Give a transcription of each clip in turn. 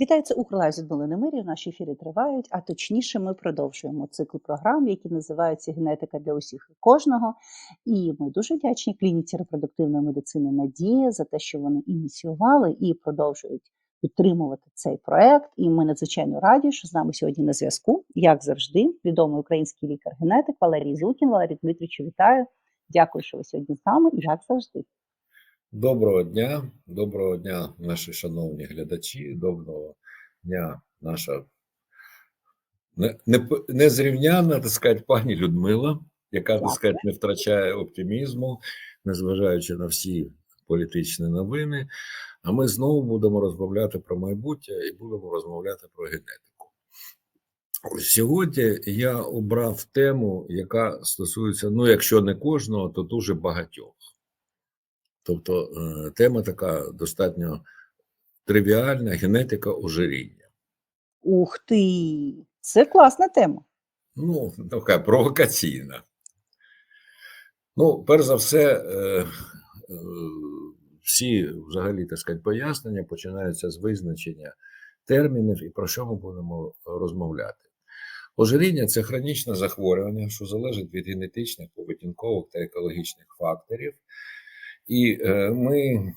Вітаю, це з Людмилою Немирів. Наші ефіри тривають, а точніше, ми продовжуємо цикл програм, які називаються Генетика для усіх і кожного. І ми дуже вдячні клініці репродуктивної медицини Надія за те, що вони ініціювали і продовжують підтримувати цей проект. І ми надзвичайно раді, що з нами сьогодні на зв'язку, як завжди, відомий український лікар-генетик Валерій Злукін. Валерій Дмитровичу, вітаю. Дякую, що ви сьогодні з нами, як завжди. Доброго дня, доброго дня, наші шановні глядачі, доброго дня, наша не- не- незрівняна, так сказати, пані Людмила, яка, так сказати, не втрачає оптимізму, незважаючи на всі політичні новини. А ми знову будемо розмовляти про майбутнє і будемо розмовляти про генетику. Сьогодні я обрав тему, яка стосується, ну, якщо не кожного, то дуже багатьох. Тобто е, тема така достатньо тривіальна генетика ожиріння. Ух ти! Це класна тема. Ну, така провокаційна. Ну, перш за все, е, е, всі взагалі так сказати, пояснення починаються з визначення термінів і про що ми будемо розмовляти. Ожиріння це хронічне захворювання, що залежить від генетичних, поведінкових та екологічних факторів. І е, ми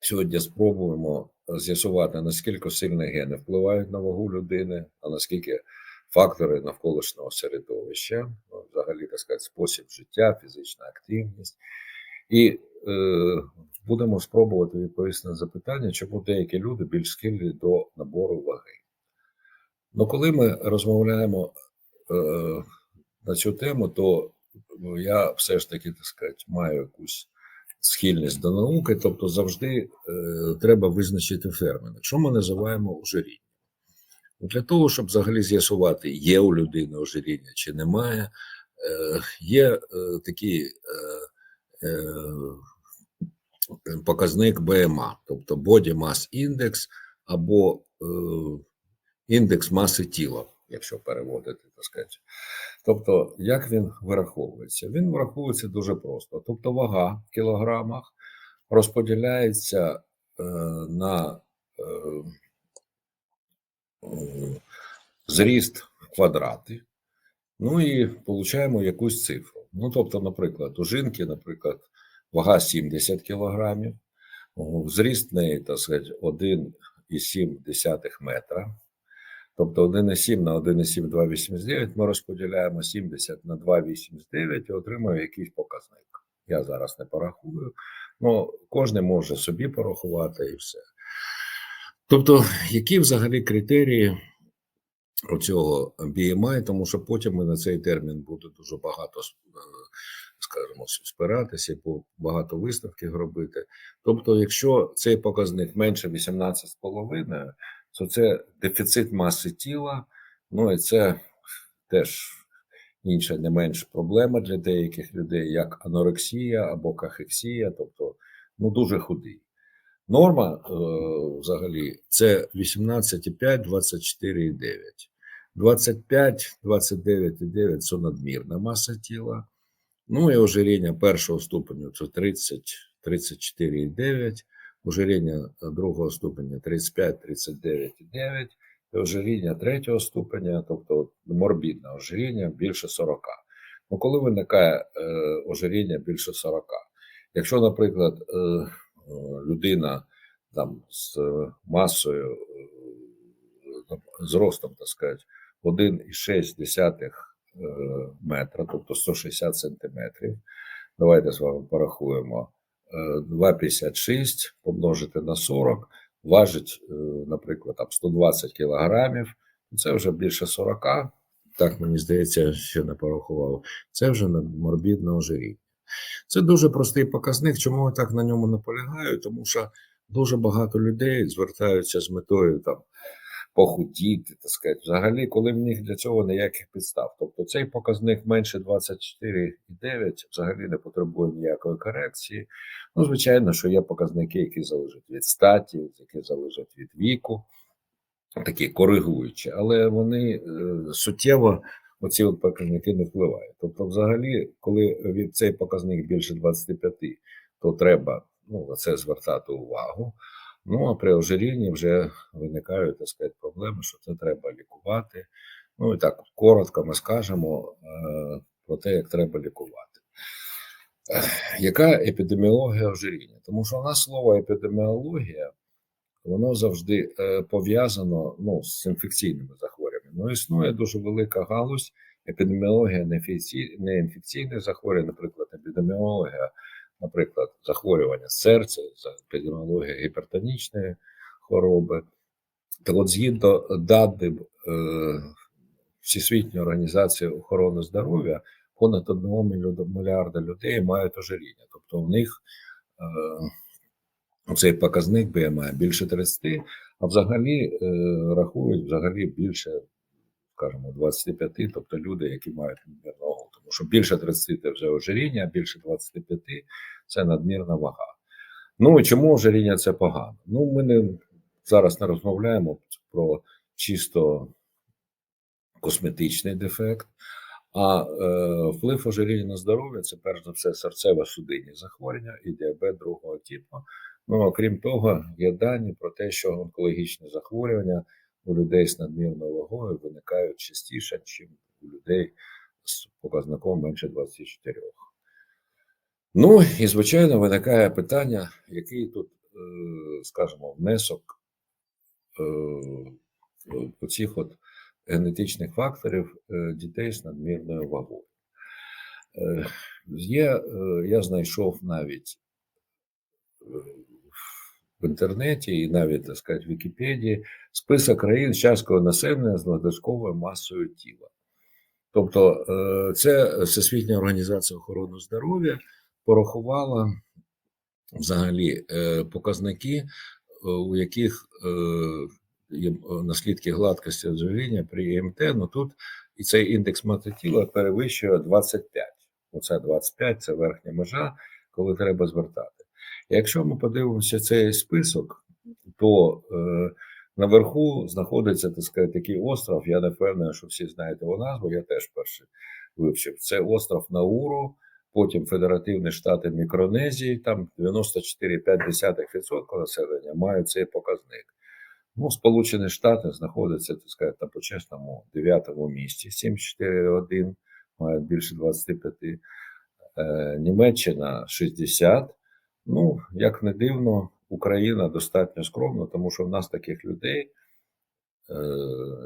сьогодні спробуємо з'ясувати, наскільки сильно гени впливають на вагу людини, а наскільки фактори навколишнього середовища, ну, взагалі так сказати, спосіб життя, фізична активність. І е, будемо спробувати відповісти на запитання, чому деякі люди більш схильні до набору ваги. Ну, коли ми розмовляємо е, на цю тему, то я все ж таки так сказати, маю якусь схильність до науки, тобто завжди е, треба визначити термін. Що ми називаємо ожирінням? Для того, щоб взагалі з'ясувати, є у людини ожиріння чи немає, е, є е, такий показник БМА, тобто Body Mass Index або індекс маси тіла, якщо переводити, так сказати. Тобто, як він вираховується? Він враховується дуже просто. Тобто, вага в кілограмах розподіляється е, на е, е, зріст квадрати, ну і отримуємо якусь цифру. Ну, тобто, наприклад, у жінки, наприклад, вага 70 кілограмів, зріст неї, так сказати, 1,7 метра. Тобто 1,7 на 1,7 2,89 ми розподіляємо 70 на 2,89 і отримуємо якийсь показник. Я зараз не порахую, ну кожен може собі порахувати і все. Тобто, які взагалі критерії оцього BMI, тому що потім ми на цей термін буде дуже багато, скажімо, спиратися, багато виставків робити. Тобто, якщо цей показник менше 18,5, то це дефіцит маси тіла, ну і це теж інша не менш проблема для деяких людей, як анорексія або кахексія, тобто ну дуже худий. Норма е, взагалі це 18,5, 24,9. 25, 29,9 це надмірна маса тіла. Ну і ожиріння першого ступеню це 30, 34,9 ожиріння другого ступеня 35, 39,9, і ожиріння третього ступеня, тобто морбідне ожиріння більше 40. Ну, коли виникає е, ожиріння більше 40, якщо, наприклад, е, людина там з масою, е, з так сказати, 1,6 е, метра, тобто 160 сантиметрів, давайте з вами порахуємо. 2,56 помножити на 40, важить, е, наприклад, там 120 кілограмів, це вже більше 40, так мені здається, ще не порахував, це вже морбідне ожиріння. Це дуже простий показник. Чому я так на ньому наполягаю? Тому що дуже багато людей звертаються з метою там похудіти, так сказати, взагалі, коли в них для цього ніяких підстав. Тобто цей показник менше 24,9 взагалі не потребує ніякої корекції. Ну, звичайно, що є показники, які залежать від статі, які залежать від віку, такі коригуючі, але вони е, суттєво. Оці от показники не впливають. Тобто, взагалі, коли від цей показник більше 25, то треба ну, на це звертати увагу. Ну а при ожирінні вже виникають так сказати, проблеми, що це треба лікувати. Ну і так коротко ми скажемо е, про те, як треба лікувати. Яка епідеміологія ожиріння? Тому що у нас слово епідеміологія, воно завжди е, пов'язано ну, з інфекційними захворюваннями. Ну, існує дуже велика галузь епідеміологія неінфекцій- неінфекційних захворювань, наприклад, епідеміологія, наприклад, захворювання серця, епідеміологія гіпертонічної хвороби. Так от, згідно даним е, Всесвітньої організації охорони здоров'я, понад 1 мільярда людей мають ожиріння. Тобто в них е, цей показник BMI більше 30, а взагалі е, рахують взагалі більше, скажімо, 25, тобто люди, які мають. Що більше 30 це вже ожиріння, більше 25 це надмірна вага. Ну чому ожиріння це погано? Ну, ми не зараз не розмовляємо про чисто косметичний дефект, а е, вплив ожиріння на здоров'я це перш за все серцево-судинні захворювання і діабет другого типу. Ну окрім того, є дані про те, що онкологічні захворювання у людей з надмірною вагою виникають частіше, ніж у людей з показником менше 24. Ну і звичайно виникає питання, який тут, е, скажімо, внесок е, оцих от генетичних факторів е, дітей з надмірною вагою. Є, я знайшов навіть в інтернеті і навіть так сказати, в Вікіпедії список країн з часткою населення з надлишковою масою тіла. Тобто, е, це Всесвітня організація охорони здоров'я порахувала взагалі е, показники, е, у яких наслідки гладкості ожиріння при ІМТ, ну тут і цей індекс маси тіла перевищує 25. Оце 25 це верхня межа, коли треба звертати. Якщо ми подивимося цей список, то наверху знаходиться так сказати, такий остров. Я не впевнений, що всі знаєте його назву. Я теж перший вивчив. Це остров Науру, потім Федеративні Штати Мікронезії, там 94,5% населення мають цей показник. Ну, Сполучені Штати знаходяться, так сказати, на почесному 9-му місці, 7,4,1, мають більше 25. Е, Німеччина 60. Ну, як не дивно, Україна достатньо скромна, тому що в нас таких людей е,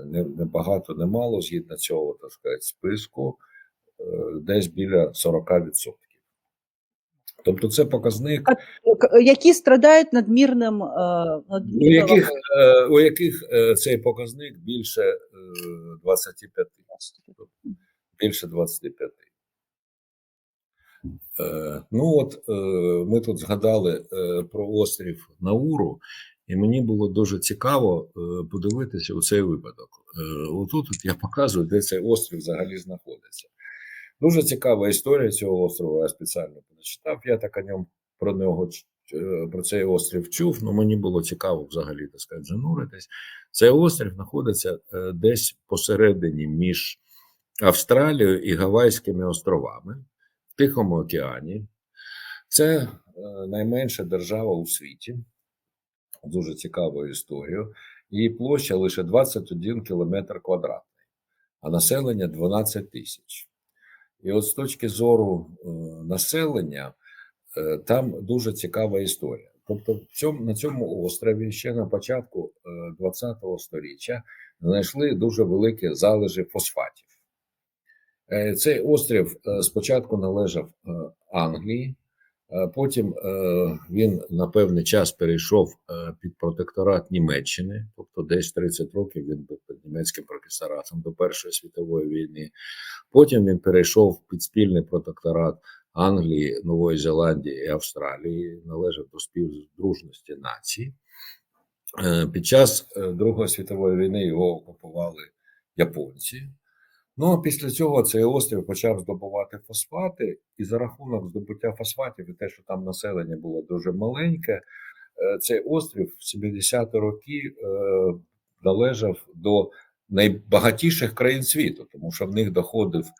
не, не багато, не мало, згідно цього, так сказати, списку, е, десь біля 40%. Тобто це показник, К- Які страдають надмірним, е, у яких, у яких цей показник більше е, 25, більше 25. Е, Ну от е, ми тут згадали е, про острів Науру, і мені було дуже цікаво подивитися у цей випадок. Отут от я показую, де цей острів взагалі знаходиться. Дуже цікава історія цього острова. Я спеціально прочитав. Я так о ньому про нього про цей острів чув. Ну мені було цікаво взагалі так сказати, зануритись. Цей острів знаходиться десь посередині між Австралією і Гавайськими островами Тихому океані. Це е, найменша держава у світі. Дуже цікавою історією. Її площа лише 21 кілометр квадратний, а населення 12 тисяч. І от з точки зору е, населення, е, там дуже цікава історія. Тобто, в цьому, на цьому острові ще на початку 20-го століття знайшли дуже великі залежі фосфатів. Е, Цей острів е, спочатку належав е, Англії, потім він на певний час перейшов під протекторат Німеччини, тобто десь 30 років він був під німецьким протекторатом до Першої світової війни. Потім він перейшов під спільний протекторат Англії, Нової Зеландії і Австралії, належав до співдружності націй. Під час Другої світової війни його окупували японці. Ну а після цього цей острів почав здобувати фосфати, і за рахунок здобуття фосфатів, і те, що там населення було дуже маленьке, е, цей острів в 70-ті роки е, належав до найбагатіших країн світу, тому що в них доходив е,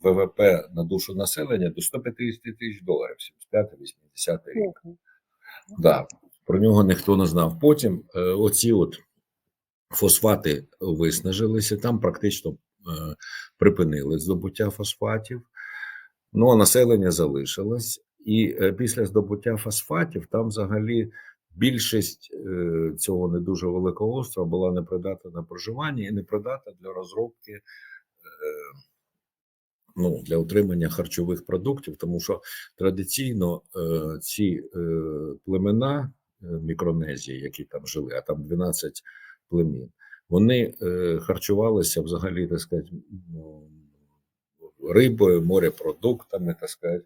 ВВП на душу населення до 150 тисяч доларів, 75-80 рік. Да. Про нього ніхто не знав. Потім оці от фосфати виснажилися, там практично е, припинили здобуття фосфатів, ну а населення залишилось. І е, після здобуття фосфатів там взагалі більшість е, цього не дуже великого острова була непридатна на проживання і непридатна для розробки. Ну, для отримання харчових продуктів, тому що традиційно е, ці е, племена Мікронезії, які там жили, а там 12 племін, вони е, харчувалися взагалі, так сказати, ну, рибою, морепродуктами, так сказати,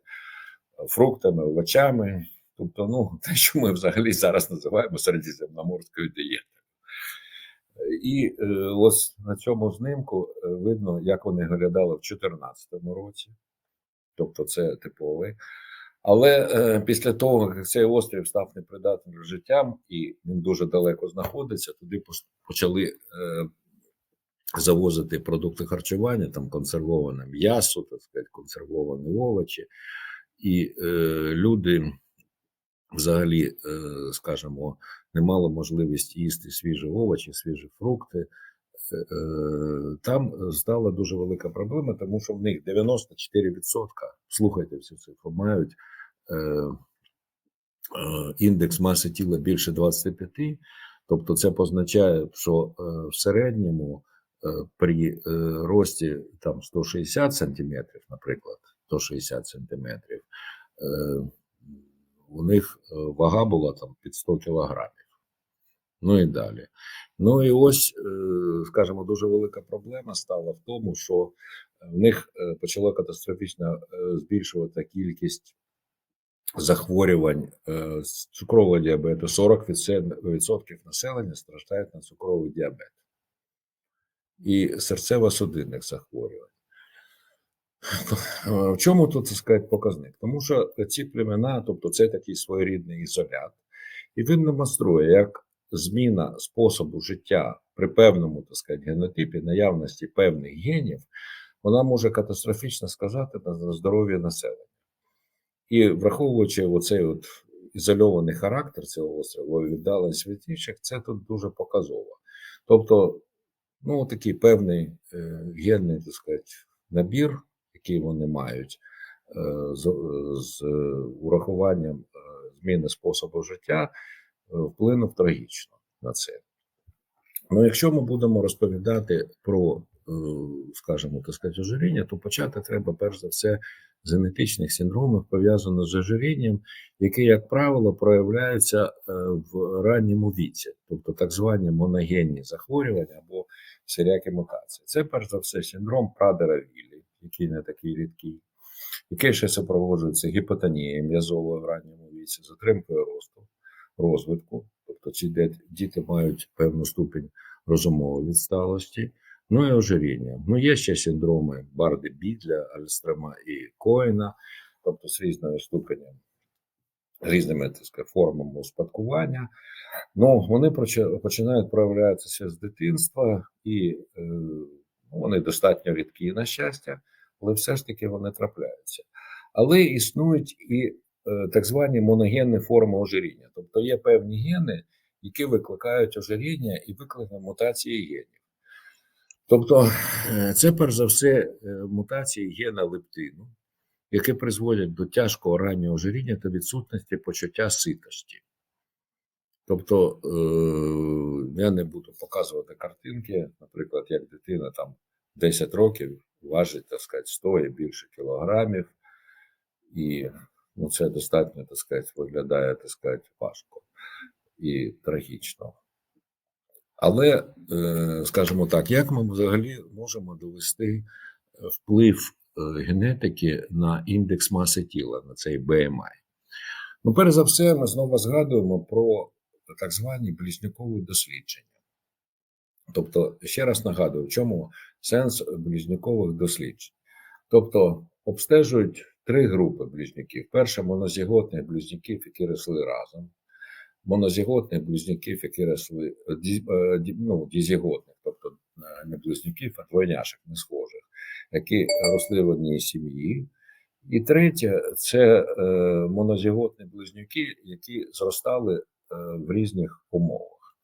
фруктами, овочами. Тобто, ну, те, що ми взагалі зараз називаємо середземноморською дієтою. І е, ось на цьому знімку е, видно, як вони виглядали в 2014 році. Тобто, це типовий. Але е, після того, як цей острів став непридатним життям, і він дуже далеко знаходиться, туди почали е, завозити продукти харчування, там консервоване м'ясо, так сказати, консервовані овочі. І е, люди взагалі, е, скажімо, не мали можливість їсти свіжі овочі, свіжі фрукти. Е, е, Там стала дуже велика проблема, тому що в них 94%, слухайте всю цифру, мають е, е, індекс маси тіла більше 25, тобто це позначає, що е, в середньому е, при е, рості там 160 сантиметрів, наприклад, 160 сантиметрів, е, у них е, вага була там під 100 кілограмів. Ну і далі. Ну і ось, е, скажімо, дуже велика проблема стала в тому, що в них е, почала катастрофічно е, збільшувати кількість захворювань е, цукрового діабету. 40% населення страждають на цукровий діабет і серцево-судинних захворювань. В чому тут так сказати, показник? Тому що ці племена, тобто це такий своєрідний ізолят, і він демонструє, як зміна способу життя при певному так сказати, генотипі, наявності певних генів, вона може катастрофічно сказати на здоров'я населення. І враховуючи оцей от ізольований характер цього острова, віддаленість від це тут дуже показово. Тобто, ну, такий певний е, генний, так сказати, набір, який вони мають, е, з, з урахуванням е, зміни способу життя, вплинув трагічно на це. Ну, якщо ми будемо розповідати про, е, скажімо, так сказати, ожиріння, то почати треба перш за все з генетичних синдромів, пов'язаних з ожирінням, які, як правило, проявляються е, в ранньому віці, тобто так звані моногенні захворювання або всілякі мутації. Це перш за все синдром прадера віллі, який не такий рідкий, який ще супроводжується гіпотонією м'язовою в ранньому віці, затримкою росту, розвитку. Тобто ці діти мають певну ступінь розумової відсталості, ну і ожиріння. Ну, є ще синдроми Барди Бідля, Альстрема і Коїна, тобто з різною ступенем, різними так формами успадкування. Ну, вони починають проявлятися з дитинства, і е, ну, вони достатньо рідкі, на щастя, але все ж таки вони трапляються. Але існують і так звані моногенні форми ожиріння. Тобто є певні гени, які викликають ожиріння і викликають мутації генів. Тобто, е, це перш за все е, мутації гена лептину, які призводять до тяжкого раннього ожиріння та відсутності почуття ситості. Тобто, е, я не буду показувати картинки, наприклад, як дитина там 10 років важить, так сказати, 100 і більше кілограмів, і ну, це достатньо, так сказати, виглядає, так сказати, важко і трагічно. Але, е, скажімо так, як ми взагалі можемо довести е, вплив е, генетики на індекс маси тіла, на цей BMI? Ну, перш за все, ми знову згадуємо про так звані близнюкові дослідження. Тобто, ще раз нагадую, в чому сенс близнюкових досліджень. Тобто, обстежують три групи близнюків: перше монозіготних близнюків, які росли разом, монозіготних близнюків, які росли е, е, ну, дізіготних, тобто е, не близнюків, а двойняшок, не схожих, які росли в одній сім'ї. І третє це монозіготні близнюки, які зростали в різних умовах.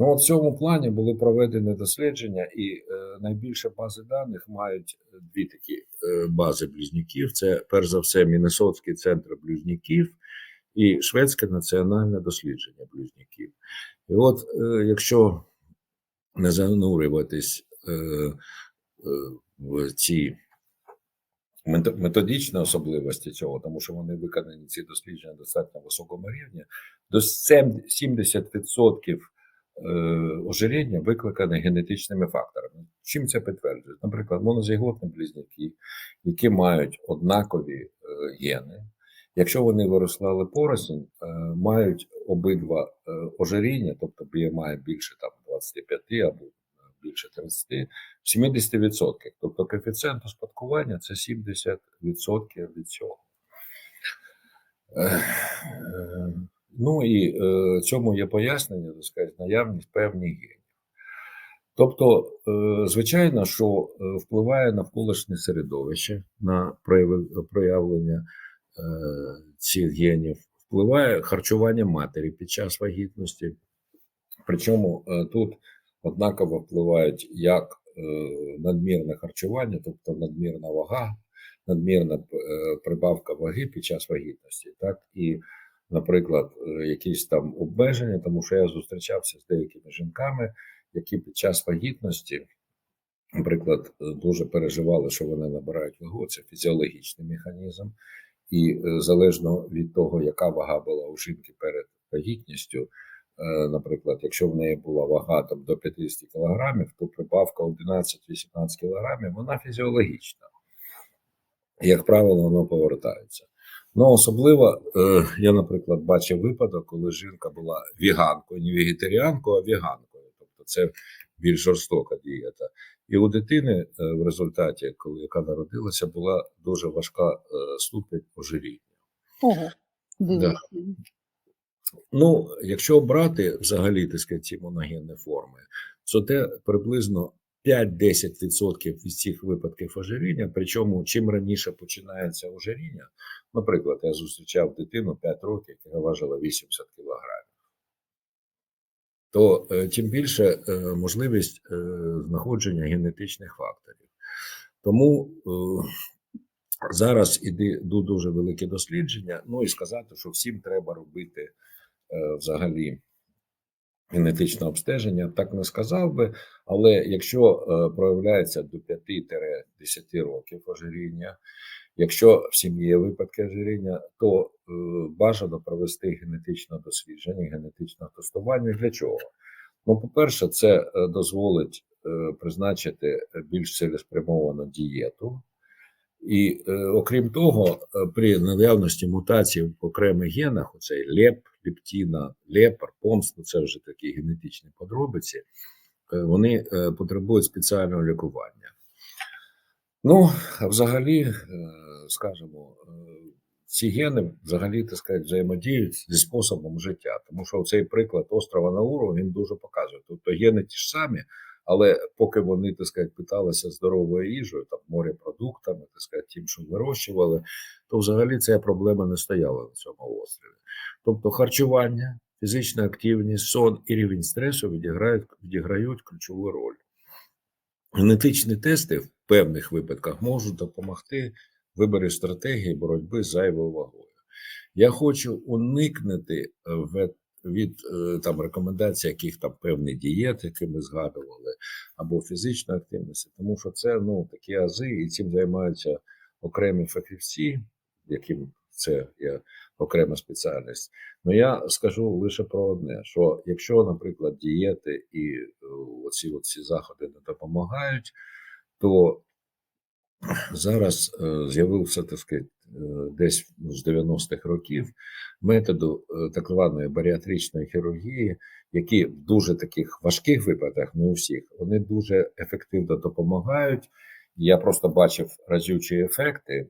Ну, в цьому плані були проведені дослідження, і е, найбільше бази даних мають дві такі е, бази близнюків. Це перш за все Міннесотський центр близнюків і Шведське національне дослідження близнюків. І от е, якщо не занурюватись е, е, в ці методичні особливості цього, тому що вони виконані ці дослідження достатньо високому рівні, до 70% е, ожиріння викликане генетичними факторами. Чим це підтверджує? Наприклад, монозіготні близнюки, які мають однакові е, гени, якщо вони вирослали порослень, е, мають обидва е, ожиріння, тобто BMI більше там 25 або більше 30, в 70%. Тобто коефіцієнт успадкування це 70% від цього. Ну і е, цьому є пояснення, так сказати, наявність певних генів. Тобто, е, звичайно, що е, впливає навколишнє середовище на проявлення е, цих генів, впливає харчування матері під час вагітності. Причому е, тут однаково впливають як е, надмірне харчування, тобто надмірна вага, надмірна е, прибавка ваги під час вагітності, так і, наприклад, е, якісь там обмеження, тому що я зустрічався з деякими жінками, які під час вагітності, наприклад, е, дуже переживали, що вони набирають вагу. Це фізіологічний механізм, і е, залежно від того, яка вага була у жінки перед вагітністю. Наприклад, якщо в неї була вага там до 50 кг, то прибавка 11-18 кг, вона фізіологічна. Як правило, воно повертається. Ну, особливо, е, я, наприклад, бачив випадок, коли жінка була віганкою, не вегетаріанкою, а віганкою. Тобто це більш жорстока дієта. І у дитини е, в результаті, коли яка народилася, була дуже важка е, ступень ожиріння. Ого, дивіться. Ну, якщо брати взагалі так сказати, ці моногенні форми, то це приблизно 5-10% від цих випадків ожиріння. Причому чим раніше починається ожиріння, наприклад, я зустрічав дитину 5 років, яка важила 80 кілограмів, то е, тим більше е, можливість е, знаходження генетичних факторів. Тому зараз іде дуже великі дослідження. Ну і сказати, що всім треба робити взагалі генетичне обстеження, так не сказав би. Але якщо е, проявляється до 5-10 років ожиріння, якщо в сім'ї є випадки ожиріння, то е, бажано провести генетичне дослідження, генетичне тестування. Для чого? Ну, по-перше, це е, дозволить призначити більш цілеспрямовану дієту. І окрім того, при наявності мутацій в окремих генах, оцей леп, лептіна, лепар, помс, ну це вже такі генетичні подробиці, е, вони е, потребують спеціального лікування. Ну, а взагалі, е, скажімо, ці гени взагалі так сказати, взаємодіють зі способом життя. Тому що цей приклад острова Науру він дуже показує. Тобто гени ті ж самі, але поки вони так сказати, питалися здоровою їжею, там морепродуктами, так сказати, тим, що вирощували, то взагалі ця проблема не стояла на цьому острові. Тобто харчування, фізична активність, сон і рівень стресу відіграють, відіграють ключову роль. Генетичні тести в певних випадках можуть допомогти в виборі стратегії боротьби з зайвою вагою. Я хочу уникнути е, ве- від е, там рекомендацій, яких там певні дієт, які ми згадували, або фізичної активності, тому що це ну такі ази, і цим займаються окремі фахівці, яким це є окрема спеціальність. Ну я скажу лише про одне: що якщо, наприклад, дієти і е, оці, оці заходи не допомагають, то зараз е, з'явився так сказати, десь з 90-х років методу е, так званої баріатричної хірургії, які в дуже таких важких випадках, не у всіх, вони дуже ефективно допомагають. Я просто бачив разючі ефекти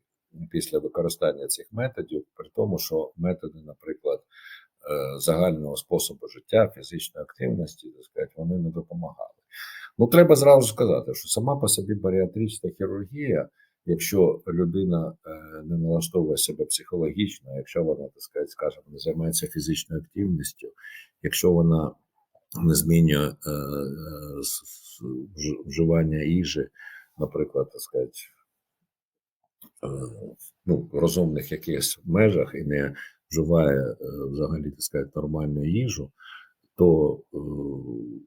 після використання цих методів, при тому, що методи, наприклад, е, загального способу життя, фізичної активності, так сказати, вони не допомагали. Ну, треба зразу сказати, що сама по собі баріатрична хірургія якщо людина е, не налаштовує себе психологічно, якщо вона, так сказати, скажімо, не займається фізичною активністю, якщо вона не змінює е, е, вживання їжі, наприклад, так сказати, ну, розумних якихось межах і не вживає взагалі так сказати, нормальну їжу, то е,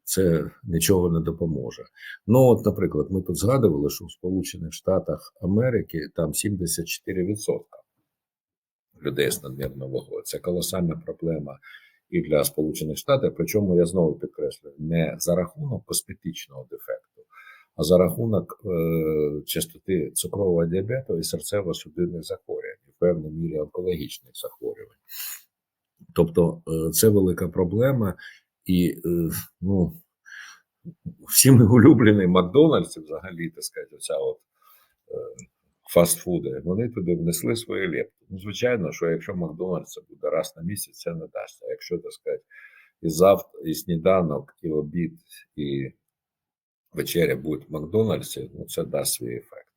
це нічого не допоможе. Ну, от, наприклад, ми тут згадували, що в Сполучених Штатах Америки там 74% людей з надмірною вагою. Це колосальна проблема і для Сполучених Штатів. Причому я знову підкреслюю, не за рахунок косметичного дефекту, а за рахунок е, частоти цукрового діабету і серцево-судинних захворювань, в певній мірі онкологічних захворювань. Тобто е, це велика проблема, і е, ну, всім улюблений Макдональдс, взагалі, так сказати, оця от е, фастфуди, вони туди внесли свої лепти. Ну, звичайно, що якщо Макдональдс це буде раз на місяць, це не дасть. А якщо, так сказати, і завтра, і сніданок, і обід, і вечеря будуть в Макдональдсі, ну це дасть свій ефект.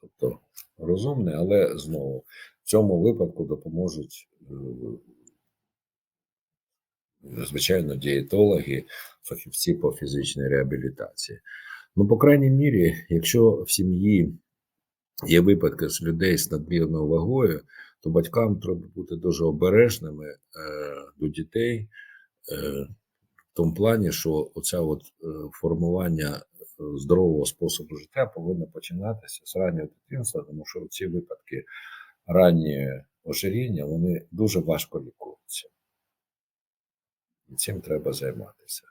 Тобто розумне, але знову в цьому випадку допоможуть, е, звичайно, дієтологи, фахівці по фізичній реабілітації. Ну, по крайній мірі, якщо в сім'ї є випадки з людей з надмірною вагою, то батькам треба бути дуже обережними е, до дітей, е, в тому плані, що оця от е, формування е, здорового способу життя повинно починатися з раннього дитинства, тому що ці випадки раннє ожиріння вони дуже важко лікуються. І цим треба займатися.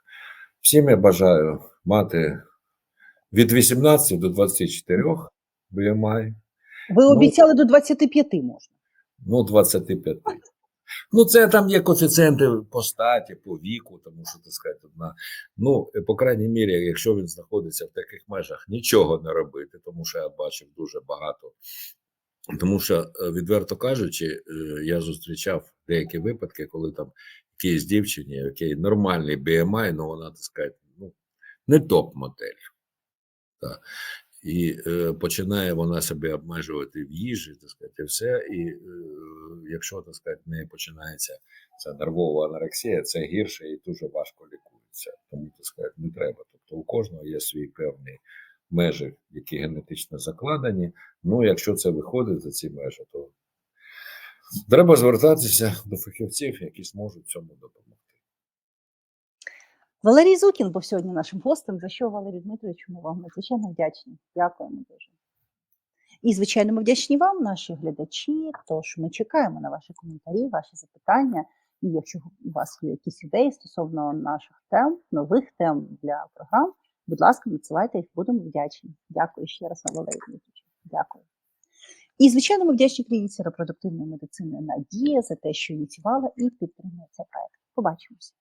Всім я бажаю мати від 18 до 24 BMI, Ви Ну, обіцяли до 25 можна. ну 25. Ну, це там є коефіцієнти по статі, по віку, тому що так сказати, одна. Ну, по крайній мірі, якщо він знаходиться в таких межах, нічого не робити, тому що я бачив дуже багато. Тому що, е, відверто кажучи, е, я зустрічав деякі випадки, коли там якійсь дівчині, який нормальний BMI, ну вона так сказати, ну, не топ-модель. І е, починає вона себе обмежувати в їжі, так сказати, все. І е, якщо так сказати, в неї починається ця нервова анорексія, це гірше і дуже важко лікується. Тому так сказати, не треба. Тобто у кожного є свої певні межі, які генетично закладені. Ну, якщо це виходить за ці межі, то треба звертатися до фахівців, які зможуть цьому допомогти. Валерій Зукін був сьогодні нашим гостем, за що Валерій Дмитрович, ми вам надзвичайно вдячні. Дякуємо дуже. І, звичайно, ми вдячні вам, наші глядачі. Тож ми чекаємо на ваші коментарі, ваші запитання. І якщо у вас є якісь ідеї стосовно наших тем, нових тем для програм, будь ласка, надсилайте їх, будемо вдячні. Дякую ще раз Валерій Дмитрович. Дякую. І, звичайно, ми вдячні клініці репродуктивної медицини Надія за те, що ініціювала і підтримує цей проект. Побачимося.